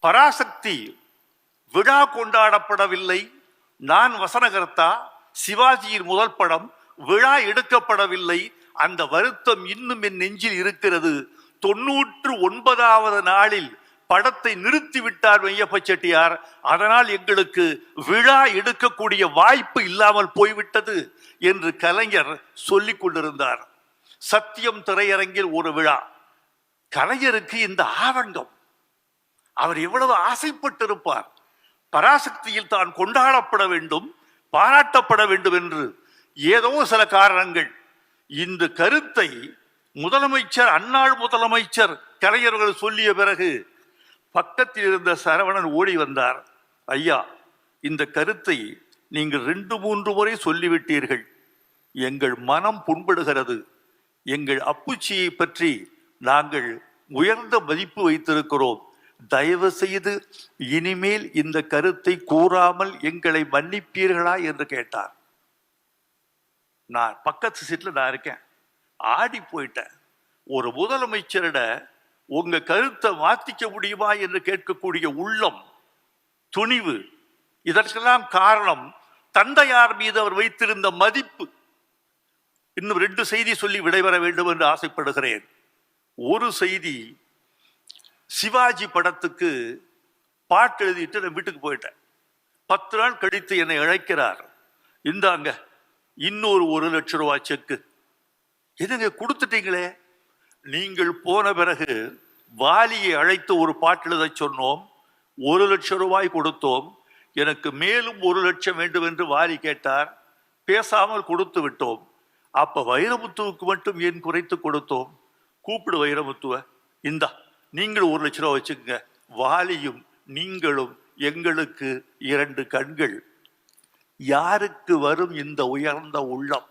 பராசக்தி விழா கொண்டாடப்படவில்லை. நான் வசனகர்த்தா சிவாஜியின் முதல் படம் விழா எடுக்கப்படவில்லை. அந்த வருத்தம் இன்னும் என் நெஞ்சில் இருக்கிறது. தொன்னூற்று ஒன்பதாவது நாளில் படத்தை நிறுத்திவிட்டார் மெய்யப்ப செட்டியார். அதனால் எங்களுக்கு விழா எடுக்கக்கூடிய வாய்ப்பு இல்லாமல் போய்விட்டது என்று கலைஞர் சொல்லிக் கொண்டிருந்தார். சத்தியம் திரையரங்கில் ஒரு விழா. கலைஞருக்கு இந்த ஆதங்கம். அவர் எவ்வளவு ஆசைப்பட்டிருப்பார். பராசக்தியில் தான் கொண்டாடப்பட வேண்டும் பாராட்டப்பட வேண்டும் என்று ஏதோ சில காரணங்கள். இந்த கருத்தை முதலமைச்சர் அன்னாள் முதலமைச்சர் கலைஞர்கள் சொல்லிய பிறகு பக்கத்தில் இருந்த சரவணன் ஓடி வந்தார். ஐயா இந்த கருத்தை நீங்கள் ரெண்டு மூன்று முறை சொல்லிவிட்டீர்கள். எங்கள் மனம் புண்படுகிறது. எங்கள் அப்புச்சியை பற்றி நாங்கள் உயர்ந்த மதிப்பு வைத்திருக்கிறோம். தயவு செய்து இனிமேல் இந்த கருத்தை கூறாமல் எங்களை மன்னிப்பீர்களா என்று கேட்டார். நான் பக்கத்து சீட்டில் நான் இருக்கேன். ஆடி போயிட்டேன். ஒரு முதலமைச்சரிட உங்க கருத்தை மாத்திக்க முடியுமா என்று கேட்கக்கூடிய உள்ளம் துணிவு இதற்கெல்லாம் காரணம் தந்தையார் மீது அவர் வைத்திருந்த மதிப்பு. இன்னும் ரெண்டு செய்தி சொல்லி விடைபெற வேண்டும் என்று ஆசைப்படுகிறேன். ஒரு செய்தி சிவாஜி படத்துக்கு பாட்டு எழுதிட்டு நான் வீட்டுக்கு போயிட்டேன். பத்து நாள் கழித்து என்னை அழைக்கிறார் இந்தாங்க இன்னொரு ஒரு லட்சம் ரூபாய் செக்கு. எதுங்க கொடுத்துட்டீங்களே? நீங்கள் போன பிறகு வாலியை அழைத்து ஒரு பாட்டு எழுதச் சொன்னோம். ஒரு லட்சம் ரூபாய் கொடுத்தோம். எனக்கு மேலும் ஒரு லட்சம் வேண்டும் என்று வாலி கேட்டார். பேசாமல் கொடுத்து விட்டோம். அப்ப வைரமுத்துவுக்கு மட்டும் ஏன் குறைத்து கொடுத்தோம்? கூப்பிடு வைரமுத்துவ. இந்தா. நீங்களும் ஒரு லட்ச ரூபா வச்சுக்கோங்க. வாலியும் நீங்களும் எங்களுக்கு இரண்டு கண்கள். யாருக்கு வரும் இந்த உயர்ந்த உள்ளம்?